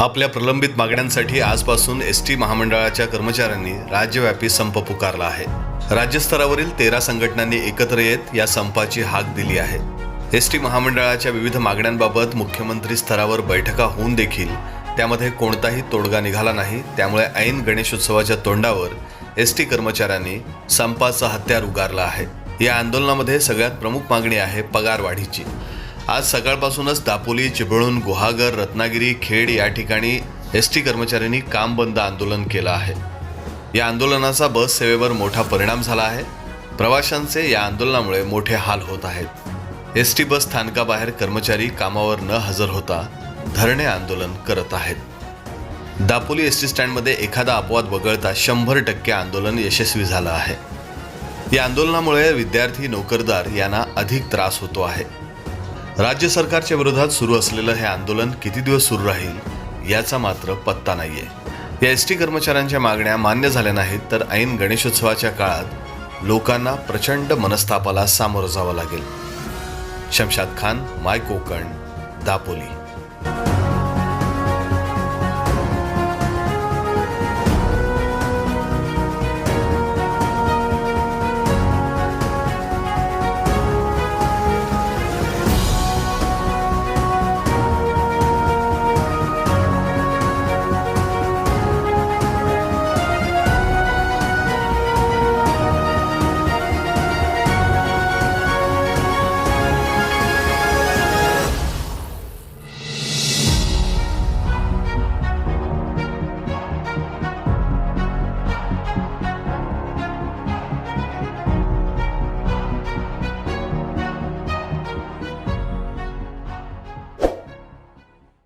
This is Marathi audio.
आपल्या प्रलंबित मागण्यांसाठी आजपासून एस टी महामंडळाच्या कर्मचाऱ्यांनी राज्यव्यापी संप पुकारला आहे. राज्यस्तरावरील तेरा संघटनांनी एकत्र येत या संपाची हाक दिली आहे. एस टी महामंडळाच्या विविध मागण्यांबाबत मुख्यमंत्री स्तरावर बैठका होऊन देखील त्यामध्ये कोणताही तोडगा निघाला नाही. त्यामुळे ऐन गणेशोत्सवाच्या तोंडावर एस टी कर्मचाऱ्यांनी संपाचं हत्यार उगारलं आहे. या आंदोलनामध्ये सगळ्यात प्रमुख मागणी आहे पगारवाढीची. आज सकाळपासूनच दापोली चिपळूण गुहागर रत्नागिरी खेड या ठिकाणी एस टी कर्मचाऱ्यांनी काम बंद आंदोलन केलं आहे. या आंदोलनाचा बस सेवेवर मोठा परिणाम झाला आहे. प्रवाशांचे या आंदोलनामुळे मोठे हाल होत आहेत. एस टी बस स्थानकाबाहेर कर्मचारी कामावर न हजर होता धरणे आंदोलन करत आहेत. दापोली एस टी स्टँडमध्ये एखादा अपवाद वगळता शंभर टक्के आंदोलन यशस्वी झालं आहे. या आंदोलनामुळे विद्यार्थी नोकरदार यांना अधिक त्रास होतो आहे. राज्य सरकारच्या विरोधात सुरू असलेलं हे आंदोलन किती दिवस सुरू राहील याचा मात्र पत्ता नाहीये. या एस टी कर्मचाऱ्यांच्या मागण्या मान्य झाल्या नाहीत तर ऐन गणेशोत्सवाच्या काळात लोकांना प्रचंड मनस्तापाला सामोरं जावं लागेल. शमशाद खान माय कोकण दापोली.